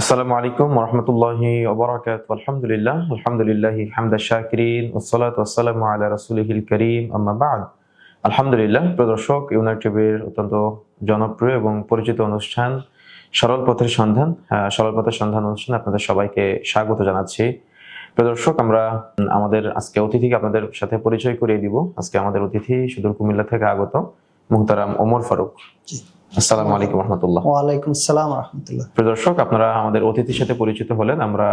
আসসালামু আলাইকুম রহমতুল্লাহি আলহামদুলিল্লাহ হামদা রাসূলিহিল করিম, আম্মা আলহামদুলিল্লাহ, প্রিয় দর্শক ইউনাইট টিভির অত্যন্ত জনপ্রিয় এবং পরিচিত অনুষ্ঠান সরল পথের সন্ধান সরল পথের সন্ধান অনুষ্ঠানে আপনাদের সবাইকে স্বাগত জানাচ্ছি। প্রিয় দর্শক আমরা আমাদের আজকে অতিথিকে আপনাদের সাথে পরিচয় করিয়ে দিব। আজকে আমাদের অতিথি সুদূর কুমিল্লা থেকে আগত মুহতারাম ওমর ফারুক। আসসালামু আলাইকুম রহমতুল্লাহ। ওয়ালাইকুম আসসালাম রহমতুল্লাহ। প্রিয় দর্শক আপনারা আমাদের অতিথির সাথে পরিচিত হলেন। আমরা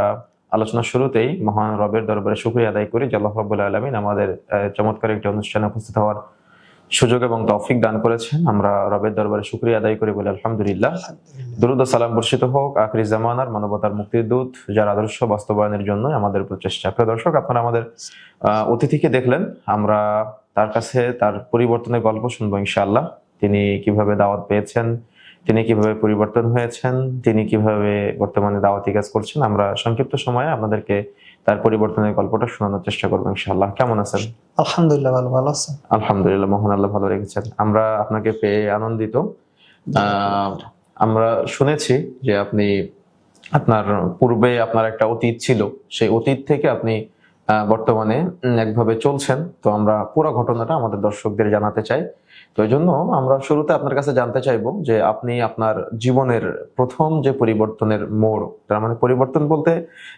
আলোচনার শুরুতেই মহান রবের দরবারে শুক্রিয়া আদায় করি জাল্লাহ রব্বুল আলমিন আমাদের চমৎকার একটি অনুষ্ঠানে উপস্থিত হওয়ার সুযোগ এবং তৌফিক দান করেছেন। আমরা রবের দরবারে শুক্রিয়া আদায় করি বলে আলহামদুলিল্লাহ। দুরুদ সালাম বর্ষিত হোক আখরি জামানার মানবতার মুক্তির দূত যার আদর্শ বাস্তবায়নের জন্য আমাদের প্রচেষ্টা প্রিয় দর্শক আপনারা আমাদের আহ, অতিথিকে দেখলেন। আমরা তার কাছে তার পরিবর্তনের গল্প শুনব ইনশাআল্লাহ। তিনি কীভাবে দাওয়াত পেয়েছেন তিনি কীভাবে পরিবর্তন হয়েছেন তিনি কীভাবে বর্তমানে দাওয়াতি কাজ করছেন আমরা সংক্ষিপ্ত সময়ে আপনাদেরকে তার পরিবর্তনের গল্পটা শোনানোর চেষ্টা করব ইনশাআল্লাহ। কেমন আছেন? আলহামদুলিল্লাহ ভালো ভালো আছেন আলহামদুলিল্লাহ মোহন আল্লাহ ভালো রেখেছেন। আমরা আপনাকে পেয়ে আনন্দিত। আহ, আমরা শুনেছি যে আপনি আপনার পূর্বে আপনার একটা অতীত ছিল। সেই অতীত থেকে আপনি বর্তমানে একভাবে চলছেন। তো আমরা পুরো ঘটনাটা আমাদের দর্শকদের জানাতে চাই। তো এই জন্য আমরা শুরুতে আপনার কাছে জানতে চাইব যে আপনি আপনার জীবনের প্রথম যে পরিবর্তনের মোড়, তার মানে পরিবর্তন বলতে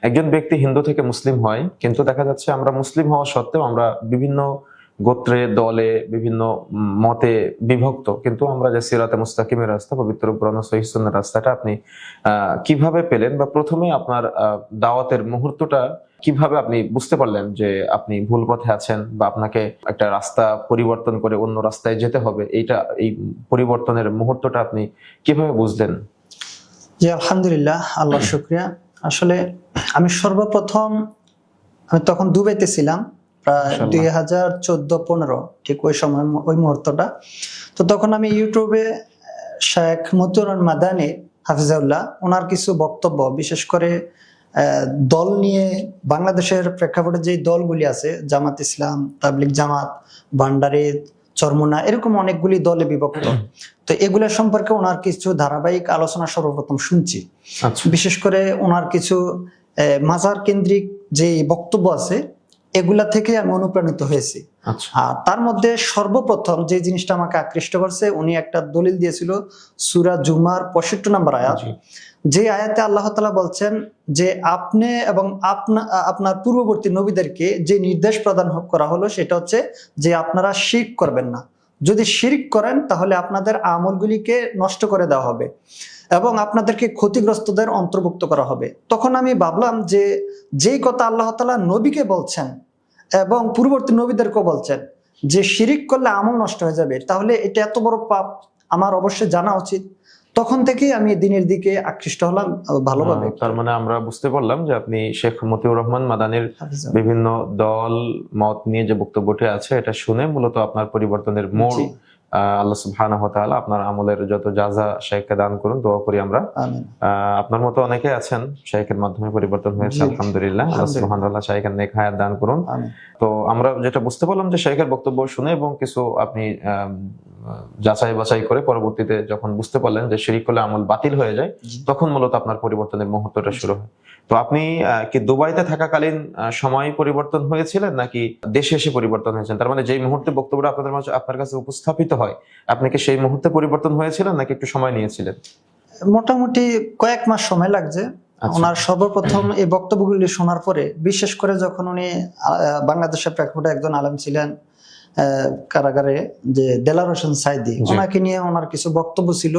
একজন ব্যক্তি হিন্দু থেকে মুসলিম হয়, কিন্তু দেখা যাচ্ছে আমরা মুসলিম হওয়া সত্ত্বেও আমরা বিভিন্ন গোত্রে, দলে, বিভিন্ন মতে বিভক্ত। কিন্তু আমরা যে সিরাতে মুস্তাকিমের রাস্তা, পবিত্র পুরানো সহিসনের রাস্তাটা আপনি কীভাবে পেলেন বা প্রথমে আপনার দাওয়াতের মুহূর্তটা কীভাবে আপনি বুঝতে পারলেন যে আপনি ভুল পথে আছেন বা আপনাকে একটা রাস্তা পরিবর্তন করে অন্য রাস্তায় যেতে হবে? এইটা এই পরিবর্তনের মুহূর্তটা আপনি কীভাবে বুঝলেন? জি আলহামদুলিল্লাহ আল্লাহ শুক্রিয়া। আসলে আমি সর্বপ্রথম আমি তখন দুবাইতে ছিলাম প্রায় দুই হাজার চোদ্দ পনেরো ঠিক ওই সময় ওই মুহূর্তটা। তো তখন আমি ইউটিউবে শেখ মতুর মাদানি হাফিজাউল্লাহ ওনার কিছু বক্তব্য বিশেষ করে দল নিয়ে বাংলাদেশের প্রেক্ষাপটে যে দলগুলি আছে জামাত ইসলাম তাবলিক জামাত ভান্ডারি চরমুনা এরকম অনেকগুলি দলে বিভক্ত। তো এগুলোর সম্পর্কে ওনার কিছু ধারাবাহিক আলোচনা সর্বপ্রথম শুনছি। আচ্ছা। বিশেষ করে ওনার কিছু মাজার কেন্দ্রিক যে বক্তব্য আছে এগুলা থেকে আমি অনুপ্রাণিত হয়েছি। আচ্ছা। আর তার মধ্যে সর্বপ্রথম যে জিনিসটা আমাকে আকৃষ্ট করছে উনি একটা দলিল দিয়েছিল সুরা জুমার পঁয়ষট্টি নম্বর আয়াত। যে আয়াতে আল্লাহ তালা বলছেন যে আপনি এবং আপনা, আপনার পূর্ববর্তী নবীদেরকে যে নির্দেশ প্রদান করা হলো সেটা হচ্ছে যে আপনারা শিরক করবেন না। যদি শিরিক করেন তাহলে আপনাদের আমলগুলিকে নষ্ট করে দেওয়া হবে এবং আপনাদেরকে ক্ষতিগ্রস্তদের অন্তর্ভুক্ত করা হবে। তখন আমি ভাবলাম যে যেই কথা আল্লাহ তালা নবীকে বলছেন এবং পূর্ববর্তী নবীদেরকেও বলছেন যে শিরিক করলে আমল নষ্ট হয়ে যাবে, তাহলে এটা এত বড় পাপ, আমার অবশ্যই জানা উচিত। তখন থেকেই আমি দিনের দিকে আকৃষ্ট হলাম ভালোভাবে। তার মানে আমরা বুঝতে পারলাম যে আপনি শেখ মতিউর রহমান মাদানের বিভিন্ন দল মত নিয়ে যে বক্তব্যটি আছে এটা শুনে মূলত আপনার পরিবর্তনের মোড় আল্লাহ সুবহানাহু ওয়া তাআলা আপনার আমলের যত যাজা শেখকে দান করুন দোয়া করি আমরা। আমিন। আপনার মতো অনেকে আছেন শেখের মাধ্যমে পরিবর্তন হয়েছে আলহামদুলিল্লাহ আল্লাহ সুবহানাহু ওয়া তাআলা শেখের নেক হায়াত দান করুন। আমিন। তো আমরা যেটা বুঝতে পারলাম যে শেখের বক্তব্য শুনে এবং কিছু আপনি যাচাই বাছাই করে পরবর্তীতে যখন বুঝতে পারলেন যে শিরিক করলে আমল বাতিল হয়ে যায় তখন মূলত আপনার পরিবর্তনের মুহূর্তটা শুরু হয়। তো আপনি কি দুবাইতে থাকাকালীন সময় পরিবর্তন হয়েছিলেন নাকি দেশে এসে পরিবর্তন হয়েছেন? তার মানে যেই মুহূর্তে বক্তব্যটা আপনাদের মাঝে আপনার কাছে উপস্থাপিত হয় আপনি কি সেই মুহূর্তে পরিবর্তন হয়েছিলেন নাকি একটু সময় নিয়েছিলেন? মোটামুটি কয়েক মাস সময় লাগছে। আচ্ছা। ওনার সর্বপ্রথম এই বক্তব্যগুলি শোনার পরে বিশেষ করে যখন উনি বাংলাদেশের প্রেক্ষাপটে একজন আলেম ছিলেন কারাগারে যে দেলার হোসেন সাইদি ওনাকে নিয়ে ওনার কিছু বক্তব্য ছিল।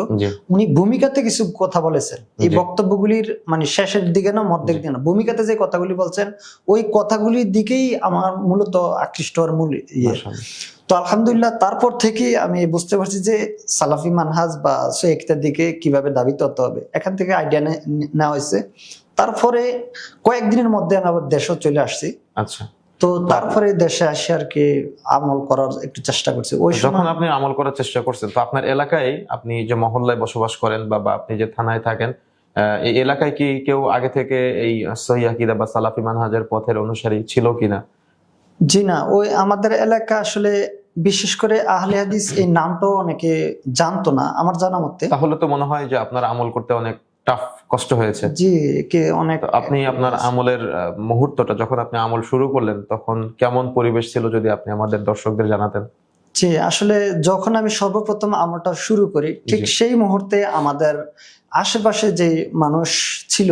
উনি ভূমিকাতে কিছু কথা বলেছেন। এই। বক্তব্যগুলির মানে শেষের দিকে না মধ্যের দিকে না ভূমিকাতে যে কথাগুলি বলছেন ওই কথাগুলির দিকেই আমার মূলত আকৃষ্ট হওয়ার মূল ইয়ে। তো আলহামদুলিল্লাহ তারপর থেকে আমি বুঝতে পারছি যে সালাফি মানহাজ বা সৈয়কটার দিকে কীভাবে দাবিত হতে হবে। এখান থেকে আইডিয়া নেওয়া হয়েছে। তারপরে কয়েকদিনের মধ্যে আমি আবার দেশও চলে আসছি। আচ্ছা। তো তারপরে দেশে আসি আর কি আমল করার একটু চেষ্টা করছি। ওই যখন আপনি আমল করার চেষ্টা করছেন তো আপনার এলাকায় আপনি যে মহল্লায় বসবাস করেন বা বা আপনি যে থানায় থাকেন এই এলাকায় কি কেউ আগে থেকে এই সহি আকিদা বা সালাফি মানহাজের পথের অনুসারী ছিল কিনা? জি না ওই আমাদের এলাকা আসলে বিশেষ করে আহলে হাদিস এই নামটাও অনেকে জানতো না আমার জানা মতে। তাহলে তো মনে হয় যে আপনার আমল করতে অনেক টাফ কষ্ট হয়েছে। জি কে অনেক আপনি আপনার আমলের মুহূর্তটা যখন আপনি আমল শুরু করলেন তখন কেমন পরিবেশ ছিল যদি আপনি আমাদের দর্শকদের জানাতেন? জি আসলে যখন আমি সর্বপ্রথম আমলটা শুরু করি ঠিক সেই মুহূর্তে আমাদের আশেপাশে যে মানুষ ছিল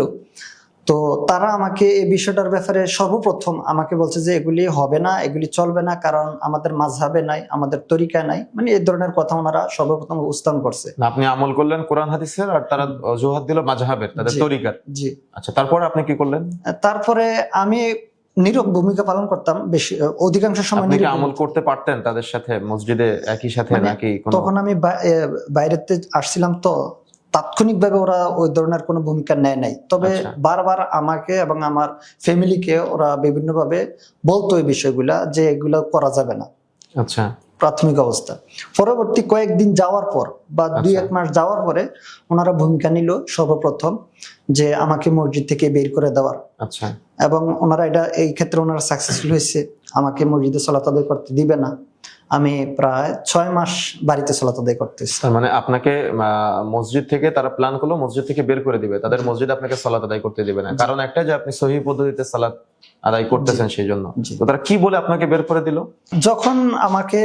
তো তারা আমাকে এই বিষয়টার ব্যাপারে সর্বপ্রথম আমাকে বলছে যে এগুলি হবে না এগুলি চলবে না কারণ আমাদের মাঝহাবে নাই আমাদের তরিকায় নাই। মানে এই ধরনের কথা ওনারা সর্বপ্রথম উপস্থাপন করছে। আপনি আমল করলেন কোরআন হাদিসের আর তারা অজুহাত দিল মাঝহাবের তাদের তরিকার। জি। আচ্ছা তারপর আপনি কি করলেন? তারপরে আমি নীরব ভূমিকা পালন করতাম বেশি অধিকাংশ সময় আপনি নীরব আমল করতে পারতেন তাদের সাথে মসজিদে একই সাথে মানে নাকি তখন আমি বাইরেতে আসছিলাম তো তাৎক্ষণিকভাবে ওরা ওই ধরনের কোনো ভূমিকা নেয় নাই। তবে আচ্ছা। বারবার আমাকে এবং আমার ফ্যামিলিকে ওরা বিভিন্নভাবে বলতো এই বিষয়গুলা যে এগুলো করা যাবে না। আচ্ছা। প্রাথমিক অবস্থা। পরবর্তী কয়েকদিন যাওয়ার পর বা দুই আচ্ছা। এক মাস যাওয়ার পরে ওনারা ভূমিকা নিল সর্বপ্রথম যে আমাকে মসজিদ থেকে বের করে দেওয়ার। আচ্ছা। এবং ওনারা এটা এই ক্ষেত্রে ওনারা সাকসেসফুল হয়েছে। আমাকে মসজিদে আদায় করতে দিবে না। আমি প্রায় ছয় মাস বাড়িতে সলাত আদায় করতেছি। মানে আপনাকে মসজিদ থেকে তারা প্ল্যান করল মসজিদ থেকে বের করে দিবে। তাদের মসজিদ আপনাকে সালাত আদায় করতে দিবে না। কারণ একটা যে আপনি সহি পদ্ধতিতে সালাত আদায় করতেছেন সেই জন্য তো তারা কি বলে আপনাকে বের করে দিল? যখন আমাকে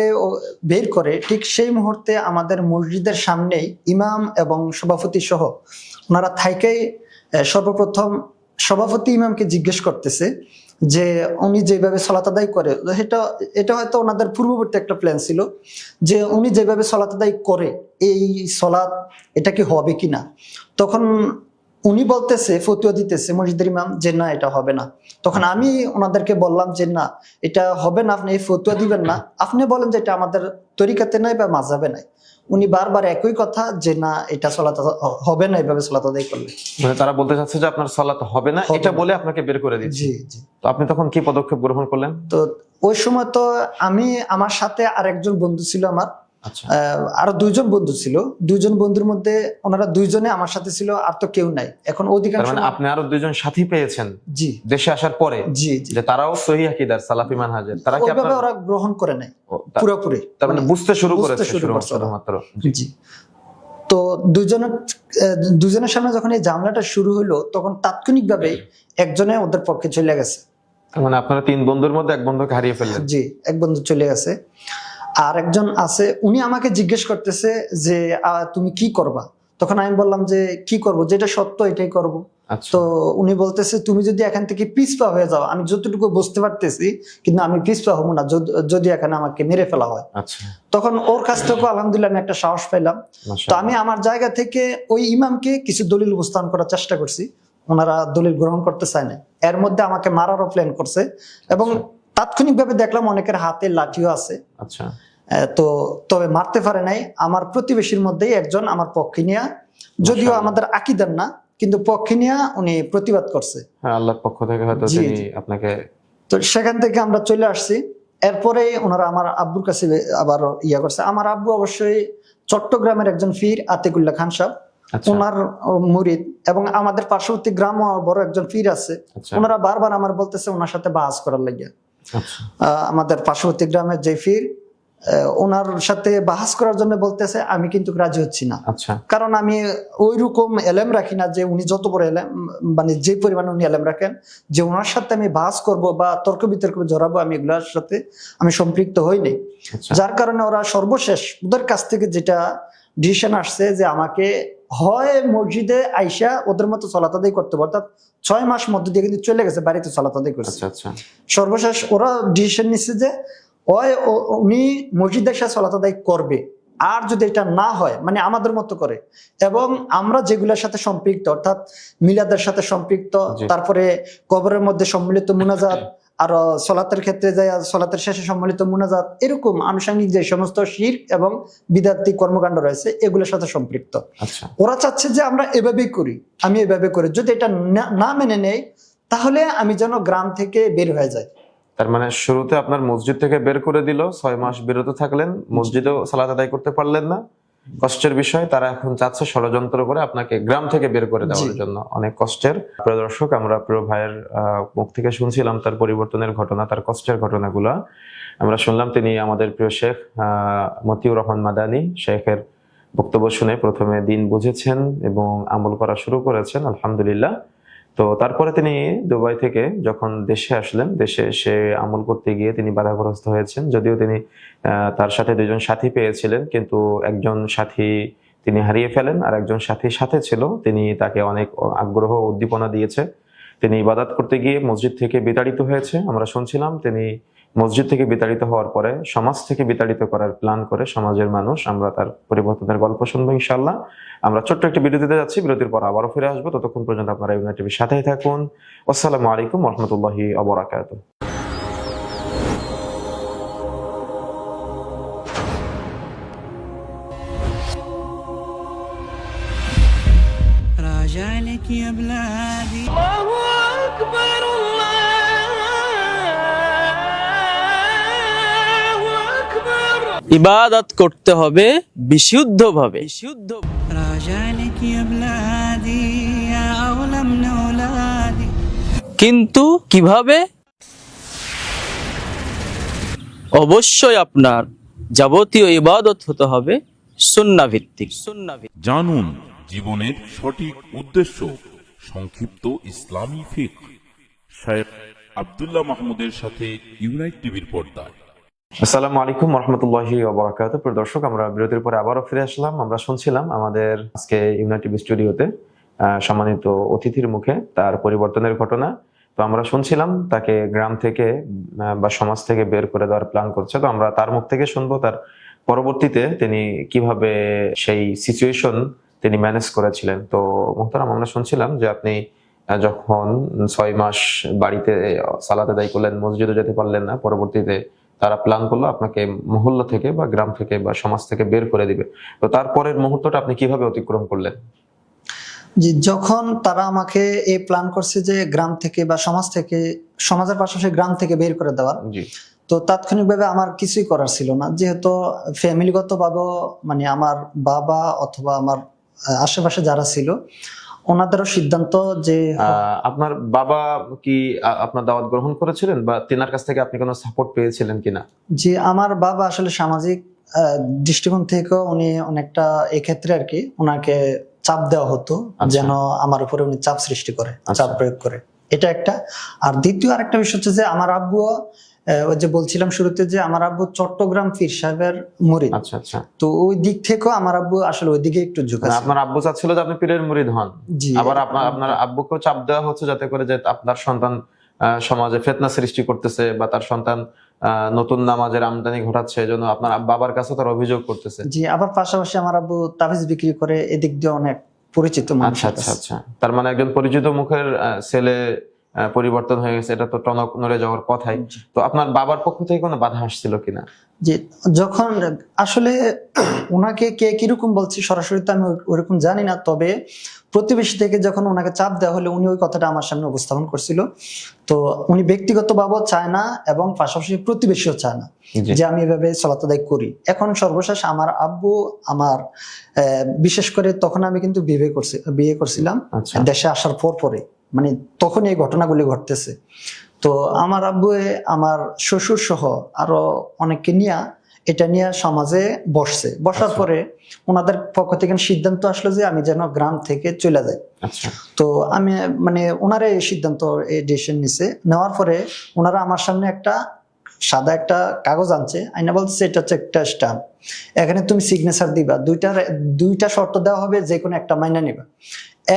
বের করে ঠিক সেই মুহূর্তে আমাদের মসজিদের সামনেই ইমাম এবং সভাপতি সহ ওনারা থাইকেই সর্বপ্রথম সভাপতি ইমামকে জিজ্ঞেস করতেছে যে উনি যেভাবে সলাত আদায় করে এটা এটা হয়তো ওনাদের পূর্ববর্তী একটা প্ল্যান ছিল, যে উনি যেভাবে সলাত আদায় করে, এই সলাৎ এটা কি হবে কি না তখন উনি বলতেছে ফতুয়া দিতেছে মসজিদের ইমাম যে না এটা হবে না। তখন আমি ওনাদেরকে বললাম যে না এটা হবে না আপনি এই ফতুয়া দিবেন না। আপনি বলেন যে এটা আমাদের তরিকাতে নাই বা মাঝাবে নাই। উনি বারবার একই কথা যে না এটা সলাত হবে না এইভাবে সলাত আদায় করলে। মানে তারা বলতে চাচ্ছে যে আপনার সালাত হবে না এটা বলে আপনাকে বের করে দিচ্ছে। জি জি। তো আপনি তখন কি পদক্ষেপ গ্রহণ করলেন? তো ওই সময় তো আমি আমার সাথে আরেকজন বন্ধু ছিল আমার। আচ্ছা আরও দুইজন বন্ধু ছিল। দুইজন বন্ধুর মধ্যে ওনারা দুইজনে আমার সাথে ছিল আর তো কেউ নাই। এখন অধিকাংশ মানে আপনি আরও দুইজন সাথী পেয়েছেন জি। দেশে আসার পরে? জি যে তারাও সহি আকিদার সালাফি মানহাজের। তারা কি আপনার ওরা গ্রহণ করে নাই। পুরোপুরি। তার মানে মানে বুঝতে শুরু করেছে। শুধুমাত্র জি। তো দুজনের দুজনের সামনে যখন এই ঝামেলাটা শুরু হলো তখন তাৎক্ষণিকভাবে একজনে ওদের পক্ষে চলে গেছে। মানে আপনারা তিন বন্ধুর মধ্যে এক বন্ধুকে হারিয়ে ফেললেন। জি এক বন্ধু চলে গেছে। আর একজন আছে উনি আমাকে জিজ্ঞেস করতেছে যে তুমি কি করবা? তখন আমি বললাম যে কি করব? যেটা সত্য এটাই করব। আচ্ছা। তো উনি বলতেছে তুমি যদি এখান থেকে পিছপা হয়ে যাও আমি যতটুকু বুঝতে পারতেছি কিন্তু আমি পিছপা হব না যদি- এখানে আমাকে মেরে ফেলা হয়। আচ্ছা। তখন ওর কাছ থেকে আলহামদুলিল্লাহ আমি একটা সাহস পেলাম তো আমি আমার জায়গা থেকে ওই ইমামকে কিছু দলিল উপস্থান করার চেষ্টা করছি। ওনারা দলিল গ্রহণ করতে চায় না এর মধ্যে আমাকে মারারও প্ল্যান করছে। এবং তাৎক্ষণিকভাবে দেখলাম অনেকের হাতে লাঠিও আছে। আচ্ছা। তো তবে মারতে পারে নাই। আমার প্রতিবেশীর মধ্যেই একজন আমার পক্ষে নিয়ে। যদিও আমাদের আকিদার না কিন্তু পক্ষে নিয়ে উনি প্রতিবাদ করছে। হ্যাঁ আল্লাহর পক্ষ থেকে হয়তো তিনি আপনাকে তো সেখান থেকে আমরা চলে আসছি। এরপরে ওনারা আমার আব্বুর কাছে আবার ইয়া করছে। আমার আব্বু অবশ্যই চট্টগ্রামের একজন ফির আতিকুল্লাহ খান সাহেব। আচ্ছা। ওনার মুরিদ এবং আমাদের পার্শ্ববর্তী গ্রাম বড় একজন ফির আছে। আচ্ছা। ওনারা বারবার আমার বলতেছে ওনার সাথে বাস করার লাগিয়া। আচ্ছা। আহ, আমাদের পার্শ্ববর্তী গ্রামের যে ফির ওনার সাথে বাহাস করার জন্য বলতেছে আমি কিন্তু রাজি হচ্ছি না। আচ্ছা। কারণ আমি ওই রকম এলেম রাখি না যে উনি যত বড় এলেম মানে যে পরিমাণে উনি এলেম রাখেন যে ওনার সাথে আমি বাস করব বা তর্ক বিতর্ক জড়াবো আমি এগুলোর সাথে আমি সম্পৃক্ত হইনি আচ্ছা। যার কারণে ওরা সর্বশেষ ওদের কাছ থেকে যেটা ডিসিশন আসছে যে আমাকে হয় মসজিদে আইসা ওদের মতো চলাতাদাই করতে হবে অর্থাৎ ছয় মাস মধ্য দিয়ে কিন্তু চলে গেছে বাড়িতে চলাতাদাই করছে। আচ্ছা সর্বশেষ ওরা ডিসিশন নিচ্ছে যে হয় উনি করবে। আর যদি এটা না হয় মানে আমাদের মতো করে। এবং আমরা যেগুলোর সাথে সম্পৃক্ত অর্থাৎ মিলাদের সাথে সম্পৃক্ত তারপরে কবরের মধ্যে সম্মিলিত মুনাজাত আর সলাতের ক্ষেত্রে যায় সলাতের শেষে সম্মিলিত মুনাজাত এরকম আনুষঙ্গিক যে সমস্ত শির এবং বিদ্যার্থী কর্মকাণ্ড রয়েছে এগুলোর সাথে সম্পৃক্ত। আচ্ছা। ওরা চাচ্ছে যে আমরা এভাবেই করি আমি এভাবে করি। যদি এটা না- না মেনে নেই তাহলে আমি যেন গ্রাম থেকে বের হয়ে যাই। তার মানে শুরুতে আপনার মসজিদ থেকে বের করে দিল ছয় মাস বিরত থাকলেন মসজিদেও সালাত আদায় করতে পারলেন না। কষ্টের বিষয় তারা এখন চাচ্ছে ষড়যন্ত্র করে আপনাকে গ্রাম থেকে বের করে দেওয়ার জন্য। অনেক কষ্টের। প্রিয় দর্শক আমরা প্রিয় ভাইয়ের আহ, মুখ থেকে শুনছিলাম তার পরিবর্তনের ঘটনা তার কষ্টের ঘটনাগুলো। আমরা শুনলাম তিনি আমাদের প্রিয় শেখ আহ, মতিউর রহমান মাদানী শেখের বক্তব্য শুনে প্রথমে দিন বুঝেছেন এবং আমল করা শুরু করেছেন আলহামদুলিল্লাহ। তো তারপরে তিনি দুবাই থেকে যখন দেশে আসলেন, দেশে এসে আমল করতে গিয়ে তিনি বাধাগ্রস্ত হয়েছেন। যদিও তিনি তার সাথে দুজন সাথী পেয়েছিলেন, কিন্তু একজন সাথী তিনি হারিয়ে ফেলেন আর একজন সাথীর সাথে ছিল। তিনি তাকে অনেক আগ্রহ উদ্দীপনা দিয়েছে। তিনি ইবাদত করতে গিয়ে মসজিদ থেকে বিতাড়িত হয়েছে। আমরা শুনছিলাম তিনি মসজিদ থেকে বিতাড়িত হওয়ার পরে সমাজ থেকে বিতাড়িত করার প্ল্যান করে সমাজের মানুষ আমরা তার পরিবর্তনের গল্প শুনবো ইনশাল্লাহ আমরা ছোট্ট একটি বিরতিতে যাচ্ছি বিরতির পর আবারও ফিরে আসবো ততক্ষণ পর্যন্ত আপনারা ইউনাইট টিভির সাথেই থাকুন আসসালামু আলাইকুম রহমতুল্লাহি আবরাকাত راجع لك يا بلادي ইবাদত করতে হবে বিশুদ্ধভাবে। বিশুদ্ধ কিন্তু কীভাবে? অবশ্যই আপনার যাবতীয় ইবাদত হতে হবে সুন্নাভিত্তিক সুন্নাভিত্তিক। জানুন জীবনের সঠিক উদ্দেশ্য, সংক্ষিপ্ত ইসলামী ফিক। শেখ আবদুল্লাহ মাহমুদের সাথে ইউনাইট টিভির পর্দায়। আসসালামু আলাইকুম রহমতুল্লাহি ওবরাকাত। প্রিয় দর্শক, আমরা বিরতির পরে আবারও ফিরে আসলাম। আমরা শুনছিলাম আমাদের আজকে ইউনাইট টিভি স্টুডিওতে সম্মানিত অতিথির মুখে তার পরিবর্তনের ঘটনা। তো আমরা শুনছিলাম তাকে গ্রাম থেকে বা সমাজ থেকে বের করে দেওয়ার প্ল্যান করছে। তো আমরা তার মুখ থেকে শুনব তার পরবর্তীতে তিনি কীভাবে সেই সিচুয়েশন তিনি ম্যানেজ করেছিলেন। তো মোহতারাম, আমরা শুনছিলাম যে আপনি যখন ছয় মাস বাড়িতে সালাতে দায়ী করলেন, মসজিদে যেতে পারলেন না, পরবর্তীতে তারা প্ল্যান করল আপনাকে মহল্লা থেকে বা গ্রাম থেকে বা সমাজ থেকে বের করে দিবে। তো তারপরের মুহূর্তটা আপনি কীভাবে অতিক্রম করলেন? জি যখন তারা আমাকে এই প্ল্যান করছে যে গ্রাম থেকে বা সমাজ থেকে সমাজের পাশাপাশি গ্রাম থেকে বের করে দেওয়ার তো তাৎক্ষণিকভাবে আমার কিছুই করার ছিল না। যেহেতু ফ্যামিলিগত ভাবেও মানে আমার বাবা অথবা আমার আশেপাশে যারা ছিল ওনাদেরও সিদ্ধান্ত যে আপনার বাবা কি আপনার দাওয়াত গ্রহণ করেছিলেন বা তেনার কাছ থেকে আপনি কোনো সাপোর্ট পেয়েছিলেন কিনা যে আমার বাবা আসলে সামাজিক দৃষ্টিকোণ থেকেও উনি অনেকটা এক্ষেত্রে আর কি ওনাকে চাপ দেওয়া হতো আচ্ছা। যেন আমার উপরে উনি চাপ সৃষ্টি করে আচ্ছা। চাপ প্রয়োগ করে এটা একটা আর দ্বিতীয় আরেকটা বিষয় হচ্ছে যে আমার আব্বু যে বলছিলাম শুরুতে যে আমার আব্বু চট্টগ্রাম পীর সাহেবের মুরিদ। আচ্ছা আচ্ছা। তো ওই দিক থেকেও আমার আব্বু আসলে ওই দিকে একটু মানে ঝুঁকাছে আপনার আব্বু চাচ্ছিল যে আপনি পীরের মুরিদ হন। আবার আপনার আপনার আব্বুকেও চাপ দেওয়া হচ্ছে যাতে করে যে আপনার সন্তান সমাজে ফেতনা সৃষ্টি করতেছে বা তার সন্তান আহ, নতুন নামাজের আমদানি ঘটাচ্ছে এজন্য আপনার বাবার কাছে তার অভিযোগ করতেছে। জি আবার পাশাপাশি আমার আব্বু তাবিজ বিক্রি করে এদিক দিয়ে অনেক পরিচিত মানুষ আচ্ছা আচ্ছা আচ্ছা। তার মানে একজন পরিচিত মুখের ছেলে পরিবর্তন হয়ে গেছে এটা তো টনক নড়ে যাওয়ার কথাই। তো আপনার বাবার পক্ষ থেকে কোনো বাধা আসছিল কিনা? যে যখন আসলে ওনাকে কে কীরকম বলছি সরাসরি তো আমি ওরকম জানি না তবে প্রতিবেশী থেকে যখন ওনাকে চাপ দেওয়া হলে উনি ওই কথাটা আমার সামনে উপস্থাপন করছিল। তো উনি ব্যক্তিগতভাবেও চায় না এবং পাশাপাশি প্রতিবেশীও চায় না যে আমি এভাবে সালাত আদায় করি। এখন সর্বশেষ আমার আব্বু আমার বিশেষ করে তখন আমি কিন্তু বিয়ে করছি বিয়ে করছিলাম আচ্ছা। দেশে আসার পর পরে। মানে তখন এই ঘটনাগুলি ঘটতেছে। তো আমার আব্বু আমার শ্বশুর সহ আরও অনেককে নিয়ে এটা নিয়ে সমাজে বসছে। বসার আচ্ছা। পরে ওনাদের পক্ষ থেকে সিদ্ধান্ত আসলো যে আমি যেন গ্রাম থেকে চলে যাই। আচ্ছা। তো আমি মানে ওনারা এই সিদ্ধান্ত এই ডিসিশন নিছে। নেওয়ার পরে ওনারা আমার সামনে একটা সাদা একটা কাগজ আনছে। আইনা বলতেছে এটা হচ্ছে একটা স্ট্যাম্প এখানে তুমি সিগনেচার দিবা। দুইটা দুইটা শর্ত দেওয়া হবে যে কোনো একটা মাইনা নিবা।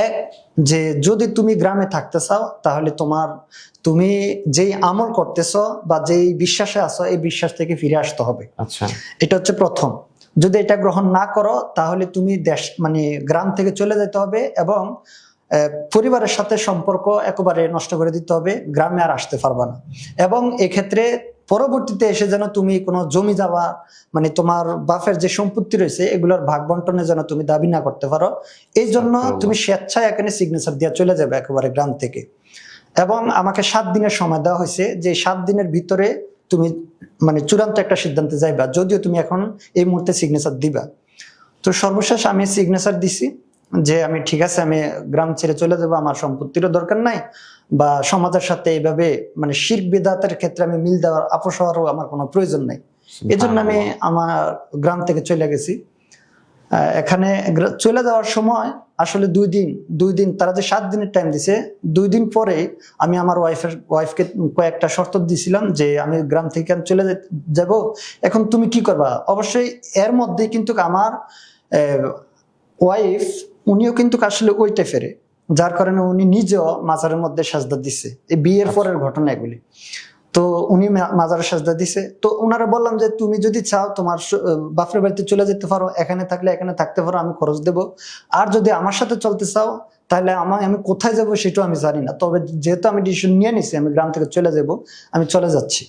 এক যে যদি তুমি গ্রামে থাকতে চাও তাহলে তোমার তুমি যেই আমল করতেছ বা যেই বিশ্বাসে আছো এই বিশ্বাস থেকে ফিরে আসতে হবে। আচ্ছা। এটা হচ্ছে প্রথম। যদি এটা গ্রহণ না করো তাহলে তুমি দেশ মানে গ্রাম থেকে চলে যেতে হবে এবং পরিবারের সাথে সম্পর্ক একেবারে নষ্ট করে দিতে হবে গ্রামে আর আসতে পারবা না। এবং এক্ষেত্রে পরবর্তীতে এসে যেন তুমি কোনো জমি যাওয়া মানে তোমার বাফের যে সম্পত্তি রয়েছে এগুলোর ভাগ বন্টনে যেন তুমি দাবি না করতে পারো এই জন্য আচ্ছা, তুমি স্বেচ্ছায় এখানে সিগনেচার দিয়ে চলে যাবে একেবারে গ্রাম থেকে। এবং আমাকে সাত দিনের সময় দেওয়া হয়েছে যে সাত দিনের ভিতরে তুমি মানে চূড়ান্ত একটা সিদ্ধান্তে যাইবা যদিও তুমি এখন এই মুহূর্তে সিগনেচার দিবা। তো সর্বশেষ আমি সিগনেচার দিছি। যে আমি ঠিক আছে আমি গ্রাম ছেড়ে চলে যাব আমার সম্পত্তিরও দরকার নাই বা সমাজের সাথে এইভাবে মানে শির্ক বিদাতের ক্ষেত্রে আমি মিল দেওয়ার আপোষ হওয়ারও আমার কোনো প্রয়োজন নাই। এই জন্য আমি আমার গ্রাম থেকে চলে গেছি। এখানে চলে যাওয়ার সময় আসলে দুই দিন দুই দিন তারা যে সাত দিনের টাইম দিছে দুই দিন পরে আমি আমার ওয়াইফের ওয়াইফকে কয়েকটা শর্ত দিয়েছিলাম যে আমি গ্রাম থেকে আমি চলে যাব। এখন তুমি কি করবা? অবশ্যই এর মধ্যে কিন্তু আমার ওয়াইফ উনিও কিন্তু আসলে ওইটা ফেরে যার কারণে উনি নিজেও মাজারের মধ্যে সাজদা দিছে। এই বিয়ের পরের ঘটনা এগুলি। তো উনি মা- মাজারে সাজদা দিছে। তো ওনারা বললাম যে তুমি যদি চাও তোমার বাপের বাড়িতে চলে যেতে পারো এখানে থাকলে এখানে থাকতে পারো আমি খরচ দেব। আর যদি আমার সাথে চলতে চাও তাহলে আমার আমি কোথায় যাব সেটাও আমি জানি না। তবে যেহেতু আমি ডিসিশন নিয়ে নিছি আমি গ্রাম থেকে চলে যাব আমি চলে যাচ্ছি।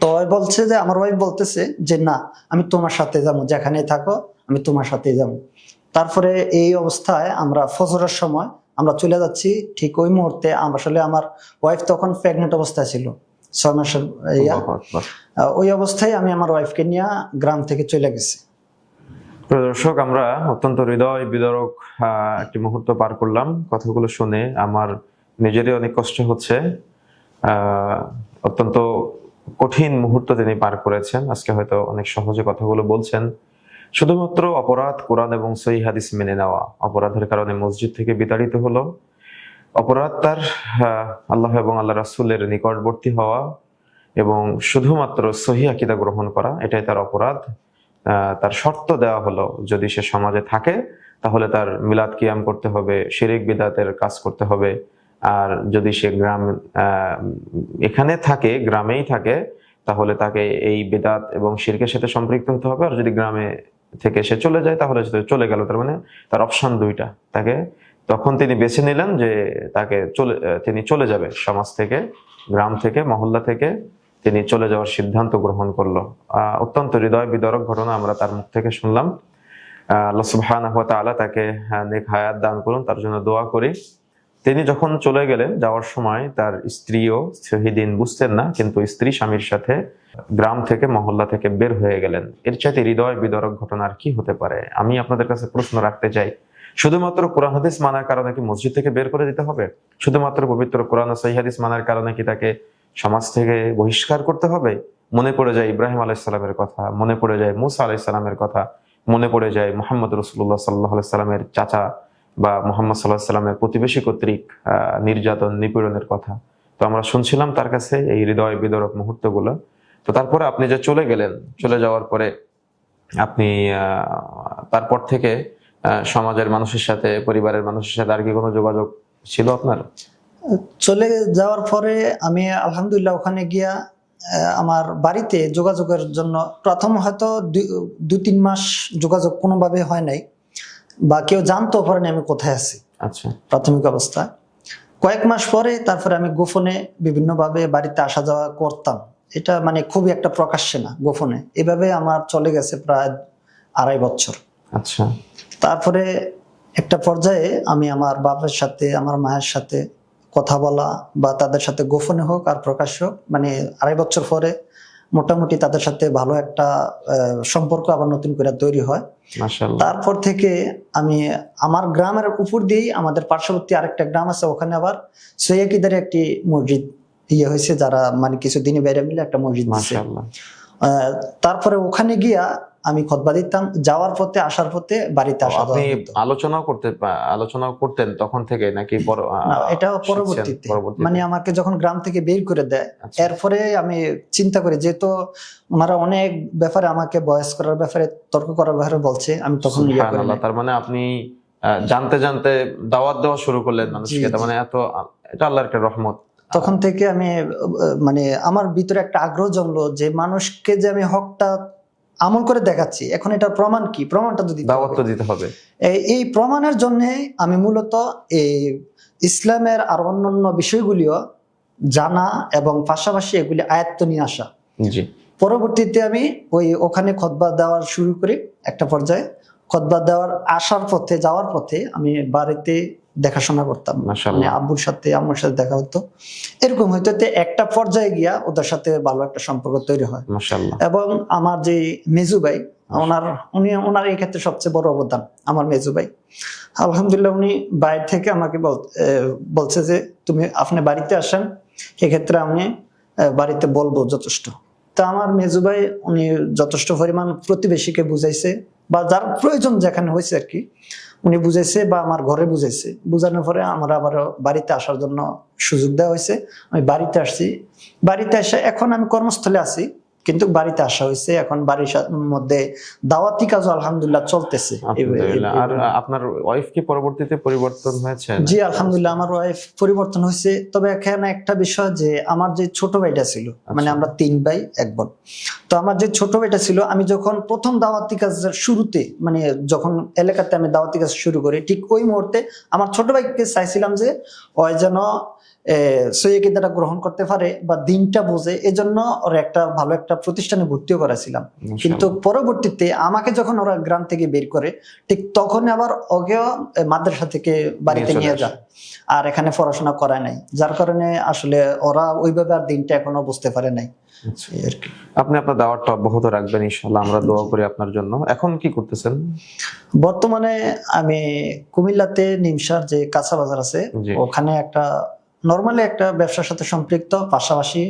তো বলছে যে আমার ওয়াইফ বলতেছে যে না আমি তোমার সাথে যাব যেখানে থাকো আমি তোমার সাথে যাব। তারপরে এই অবস্থায় আমরা ফজরের সময় আমরা চলে যাচ্ছি ঠিক ওই মুহূর্তে আমার আসলে আমার ওয়াইফ তখন প্রেগনেন্ট অবস্থায় ছিল। ছয় মাসের ওই অবস্থায় আমি আমার ওয়াইফকে নিয়ে গ্রাম থেকে চলে গেছি। দর্শক আমরা অত্যন্ত হৃদয় বিদারক আহ, একটি মুহূর্ত পার করলাম। কথাগুলো শুনে আমার নিজেরই অনেক কষ্ট হচ্ছে। আহ, অত্যন্ত কঠিন মুহূর্ত তিনি পার করেছেন। আজকে হয়তো অনেক সহজে কথাগুলো বলছেন। শুধুমাত্র অপরাধ কোরআন এবং সহি হাদিস মেনে নেওয়া, অপরাধের কারণে মসজিদ থেকে বিতাড়িত হলো। অপরাধ তার আল্লাহ এবং আল্লাহ রাসুলের নিকটবর্তী হওয়া এবং শুধুমাত্র সহি আকিদা গ্রহণ করা, এটাই তার অপরাধ। তার শর্ত দেওয়া হলো, যদি সে সমাজে থাকে, তাহলে তার মিলাদ কিয়াম করতে হবে, শিরিক বিদাতের কাজ করতে হবে। আর যদি সে গ্রাম এখানে থাকে, গ্রামেই থাকে, তাহলে তাকে এই বিদাত এবং শিরকের সাথে সম্পৃক্ত হতে হবে। আর যদি গ্রামে থেকে সে চলে যায়, তাহলে চলে গেল। তার মানে তার অপশন দুইটা। তাকে তখন তিনি বেছে নিলেন যে তাকে চলে তিনি চলে যাবে। সমাজ থেকে, গ্রাম থেকে, মহল্লা থেকে তিনি চলে যাওয়ার সিদ্ধান্ত গ্রহণ করল। অত্যন্ত হৃদয় বিদরক ঘটনা আমরা তার মুখ থেকে শুনলাম। আল্লাহ ওয়া তাকে নেক হায়াত দান করুন, তার জন্য দোয়া করি। তিনি যখন চলে গেলেন, যাওয়ার সময় তার স্ত্রীও সেদিন বুঝতেন না, কিন্তু স্ত্রী স্বামীর সাথে গ্রাম থেকে, মহল্লা থেকে বের হয়ে গেলেন। এর চাইতে হৃদয় বিদরক ঘটনা আর কি হতে পারে? আমি আপনাদের কাছে প্রশ্ন রাখতে চাই, শুধুমাত্র কোরআন হাদিস মানার কারণে কি মসজিদ থেকে বের করে দিতে হবে? শুধুমাত্র পবিত্র কোরআন ও সহিহ হাদিস মানার কারণে কি তাকে সমাজ থেকে বহিষ্কার করতে হবে? মনে পড়ে যায় ইব্রাহিম আলাইসাল্লামের কথা, মনে পড়ে যায় মুসা আলাইসাল্লামের কথা, মনে পড়ে যায় মোহাম্মদ রসুল্লাহ সাল্লাহ সাল্লামের চাচা বা মোহাম্মদ সাল্লাহ সাল্লামের প্রতিবেশী কর্তৃক নির্যাতন, নিপীড়নের কথা। তো আমরা শুনছিলাম তার কাছে এই হৃদয় বিদরক মুহূর্তগুলো। তো তারপরে আপনি যে চলে গেলেন চলে যাওয়ার পরে আপনি তারপর থেকে সমাজের মানুষের সাথে পরিবারের মানুষের সাথে আর কি কোনো যোগাযোগ ছিল আপনার? চলে যাওয়ার পরে আমি আলহামদুলিল্লাহ ওখানে গিয়া আমার বাড়িতে যোগাযোগের জন্য প্রথম হয়তো দু তিন মাস যোগাযোগ কোনোভাবে হয় নাই বা কেউ জানতেও পারেনি আমি কোথায় আছি। আচ্ছা। প্রাথমিক অবস্থা। কয়েক মাস পরে তারপরে আমি গোপনে বিভিন্নভাবে বাড়িতে আসা যাওয়া করতাম। এটা মানে খুবই একটা প্রকাশ্যে না গোপনে। এভাবে আমার চলে গেছে প্রায় আড়াই বছর। আচ্ছা। তারপরে একটা পর্যায়ে আমি আমার বাবার সাথে আমার মায়ের সাথে কথা বলা বা তাদের সাথে গোপনে হোক আর প্রকাশ্য হোক মানে আড়াই বছর পরে মোটামুটি তাদের সাথে ভালো একটা আহ, সম্পর্ক আবার নতুন করে তৈরি হয়। তারপর থেকে আমি আমার গ্রামের উপর দিয়েই আমাদের পার্শ্ববর্তী আরেকটা গ্রাম আছে ওখানে আবার সৈয়কিদের একটি মসজিদ ইয়ে হয়েছে যারা মানে কিছু দিনই বাইরে মিলে একটা মসজিদ আহ, তারপরে ওখানে গিয়া আমি খতবা দিতাম যাওয়ার পথে আসার পথে বাড়িতে আসা আপনি আলোচনাও করতে আলোচনাও করতেন তখন থেকে নাকি এটা পরবর্তীতে? মানে আমাকে যখন গ্রাম থেকে বের করে দেয় আচ্ছা। এরপরে আমি চিন্তা করি যেহেতু ওনারা অনেক ব্যাপারে আমাকে বয়স করার ব্যাপারে তর্ক করার ব্যাপারে বলছে আমি তখন ইয়ে। তার মানে আপনি জানতে জানতে দাওয়াত দেওয়া শুরু করলেন মানুষকে তার মানে এত এটা আল্লাহর একটা রহমত তখন থেকে আমি মানে আমার ভিতরে একটা আগ্রহ জমলো যে মানুষকে যে আমি হকটা আমল করে দেখাচ্ছি এখন এটার প্রমাণ কি? প্রমাণটা দাওয়াত তো দিতে হবে। এই- এই প্রমাণের জন্য আমি মূলত এই ইসলামের আর অন্যান্য বিষয়গুলিও জানা এবং পাশাপাশি এগুলি আয়ত্ত নিয়ে আসা। জি। পরবর্তীতে আমি ওই ওখানে খতবা দেওয়ার শুরু করি একটা পর্যায়ে। খতবা দেওয়ার আসার পথে যাওয়ার পথে আমি বাড়িতে দেখাশোনা করতাম। মানে আব্বুর সাথে আম্মুর সাথে দেখা হতো। এরকম হইতে হইতে একটা পর্যায়ে গিয়া ওদের সাথে ভালো একটা সম্পর্ক তৈরি হয়। এবং আমার যে মেজু ভাই ওনার উনি ওনার এই ক্ষেত্রে সবচেয়ে বড় অবদান আমার মেজু ভাই। আলহামদুলিল্লাহ উনি বাইরে থেকে আমাকে বলছে যে তুমি আপনি বাড়িতে আসেন এক্ষেত্রে আমি বাড়িতে বলব যথেষ্ট। তা আমার মেজু ভাই উনি যথেষ্ট পরিমাণ প্রতিবেশীকে বুঝাইছে বা যার প্রয়োজন যেখানে হয়েছে আর কি, উনি বুঝেছে বা আমার ঘরে বুঝেছে বুঝানোর পরে আমার আবার বাড়িতে আসার জন্য সুযোগ দেওয়া হয়েছে। আমি বাড়িতে আসছি। বাড়িতে এসে এখন আমি কর্মস্থলে আছি। কিন্তু বাড়িতে আসা হয়েছে এখন বাড়ির মধ্যে দাওয়াতি কাজও আলহামদুলিল্লাহ চলতেছে। আর আপনার ওয়াইফ কি পরবর্তীতে পরিবর্তন হয়েছে? জি আলহামদুলিল্লাহ আমার ওয়াইফ পরিবর্তন হয়েছে। তবে এখানে একটা বিষয় যে আমার যে ছোট ভাইটা ছিল মানে আমরা তিন ভাই এক বোন। তো আমার যে ছোট ভাইটা ছিল আমি যখন প্রথম দাওয়াতি কাজের শুরুতে মানে যখন এলাকাতে আমি দাওয়াতি কাজ শুরু করি ঠিক ওই মুহূর্তে আমার ছোট ভাইকে চাইছিলাম যে ওই যেন সৈয়কিদাটা গ্রহণ করতে পারে বা দিনটা বোঝে। এজন্য ওর একটা ভালো একটা প্রতিষ্ঠানে ভর্তিও করেছিলাম। কিন্তু পরবর্তীতে আমাকে যখন ওরা গ্রাম থেকে বের করে ঠিক তখন আবার ওকেও মাদ্রাসা থেকে বাড়িতে নিয়ে যায়। আর এখানে পড়াশোনা করায় নাই। যার কারণে আসলে ওরা ওইভাবে আর দিনটা এখনও বুঝতে পারে নাই। আচ্ছা। আপনি আপনার দাওয়াতটা অব্যাহত রাখবেন ইনশাল্লাহ আমরা দোয়া করি আপনার জন্য। এখন কি করতেছেন? বর্তমানে আমি কুমিল্লাতে নিমসার যে কাঁচা বাজার আছে ওখানে একটা নর্মালি একটা ব্যবসার সাথে সম্পৃক্ত। পাশাপাশি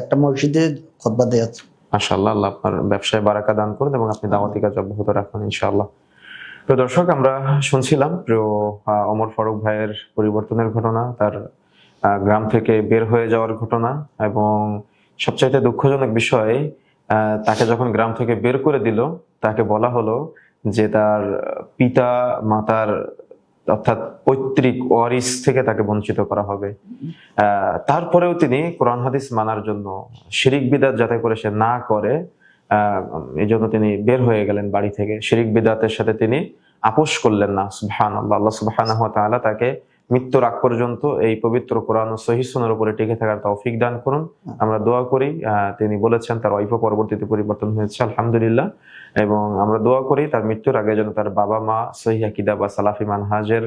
একটা মসজিদে খোদবা দেওয়া মাশাআল্লাহ, আল্লাহ আপনার ব্যবসায় বারাকা দান করুন এবং আপনি দাওয়াতি কাজ অব্যাহত রাখুন, ইনশাআল্লাহ। প্রিয় দর্শক, আমরা শুনছিলাম প্রিয় ওমর ফারুক ভাইয়ের পরিবর্তনের ঘটনা, তার গ্রাম থেকে বের হয়ে যাওয়ার ঘটনা এবং সবচাইতে দুঃখজনক বিষয় তাকে যখন গ্রাম থেকে বের করে দিল, তাকে বলা হলো যে তার পিতা মাতার অর্থাৎ পৈতৃক ওয়ারিস থেকে তাকে বঞ্চিত করা হবে। তারপরেও তিনি কোরআন হাদিস মানার জন্য শিরিক বিদাত যাতে করে সে না করে এই জন্য তিনি বের হয়ে গেলেন বাড়ি থেকে। শিরিক বিদাতের সাথে তিনি আপোষ করলেন না সুবহান আল্লাহ সুবহান তাকে মৃত্যুর আগ পর্যন্ত এই পবিত্র কোরআন ও সহিসনের উপরে টিকে থাকার তৌফিক দান করুন। আমরা দোয়া করি তিনি বলেছেন তার ওয়াইফ পরবর্তীতে পরিবর্তন হয়েছে, আলহামদুলিল্লাহ। এবং আমরা দোয়া করি তার মৃত্যুর আগে যেন তার বাবা মা সহি আকিদা বা সালাফি মানহাজের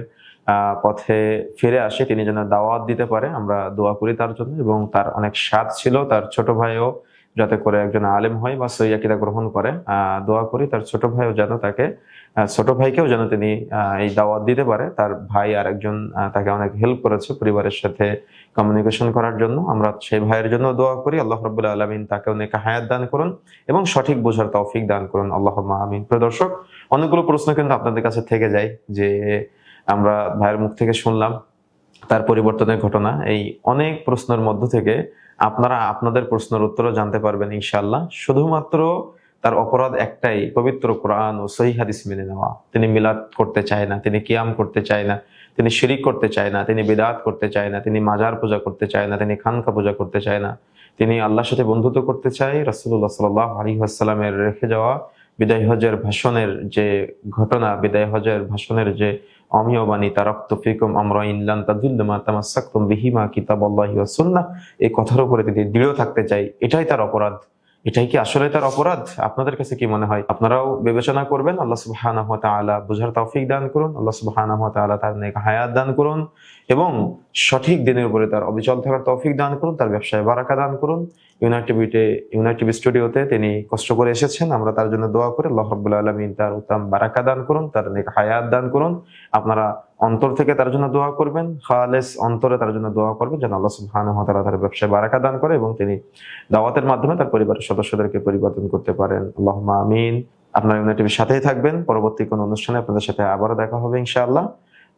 পথে ফিরে আসে, তিনি যেন দাওয়াত দিতে পারে। আমরা দোয়া করি তার জন্য এবং তার অনেক স্বাদ ছিল, তার ছোট ভাইও যাতে করে একজন আলেম হয় বা সৈয়াকিদা গ্রহণ করে দোয়া করি তার ছোট ভাইও যেন তাকে ছোট ভাইকেও যেন তিনি এই দাওয়াত দিতে পারে। তার ভাই আর একজন তাকে অনেক হেল্প করেছে পরিবারের সাথে কমিউনিকেশন করার জন্য। আমরা সেই ভাইয়ের জন্য দোয়া করি। আল্লাহ রবুল্লা আলমিন তাকে অনেক হায়াত দান করুন এবং সঠিক বোঝার তৌফিক দান করুন। আল্লাহ আমিন। প্রদর্শক অনেকগুলো প্রশ্ন কিন্তু আপনাদের কাছে থেকে যায় যে আমরা ভাইয়ের মুখ থেকে শুনলাম। তার পরিবর্তনের ঘটনা। এই অনেক প্রশ্নের মধ্য থেকে আপনারা আপনাদের প্রশ্নের উত্তরও জানতে পারবেন ইনশাল্লাহ শুধুমাত্র তার অপরাধ একটাই, পবিত্র কোরআন ও সহি হাদিস মেনে নেওয়া। তিনি মিলাদ করতে চায় না, তিনি কিয়াম করতে চায় না, তিনি শিরিক করতে চায় না, তিনি বিদাত করতে চায় না, তিনি মাজার পূজা করতে চায় না, তিনি খানকা পূজা করতে চায় না। তিনি আল্লাহর সাথে বন্ধুত্ব করতে চায় রাসুল্লাহ সাল্লাহ আলী আসসালামের রেখে যাওয়া বিদায় হজের ভাষণের যে ঘটনা, বিদায় হজের ভাষণের যে অমিয় বাণী তারাক্ত ফিকুম আমরা ইনলান তাদুল্লামা তামাসাক্তুম বিহিমা কিতাবাল্লাহি ওয়াস সুন্নাহ। এই কথার উপরে তিনি দৃঢ় থাকতে চাই, এটাই তার অপরাধ। এটাই কি আসলে তার অপরাধ? আপনাদের কাছে কি মনে হয়? আপনারাও বিবেচনা করবেন। আল্লাহ সুবহানাহু ওয়া তাআলা বুঝার তৌফিক দান করুন। আল্লাহ সুবহানাহু ওয়া তাআলা তার নেক হায়াত দান করুন এবং সঠিক দিনের উপরে তার অবিচল থাকার তৌফিক দান করুন। তার ব্যবসায় বারাকা দান করুন। ইউনাইট টিভিতে টিভি স্টুডিওতে তিনি কষ্ট করে এসেছেন। আমরা তার জন্য দোয়া করি, আল্লাহ আলামিন তার উত্তম বারাকা দান করুন, তার হায়াত দান করুন। আপনারা অন্তর থেকে তার জন্য দোয়া করবেন, খালেস অন্তরে তার জন্য দোয়া করবেন, যেন আল্লাহ সুবহানাহু তাআলা তার ব্যবসায় বারাকা দান করে এবং তিনি দাওয়াতের মাধ্যমে তার পরিবারের সদস্যদেরকে পরিবর্তন করতে পারেন। আল্লাহুম্মা আমিন। আপনারা ইউনাইট টিভির সাথেই থাকবেন। পরবর্তী কোনো অনুষ্ঠানে আপনাদের সাথে আবারও দেখা হবে ইনশাআল্লাহ।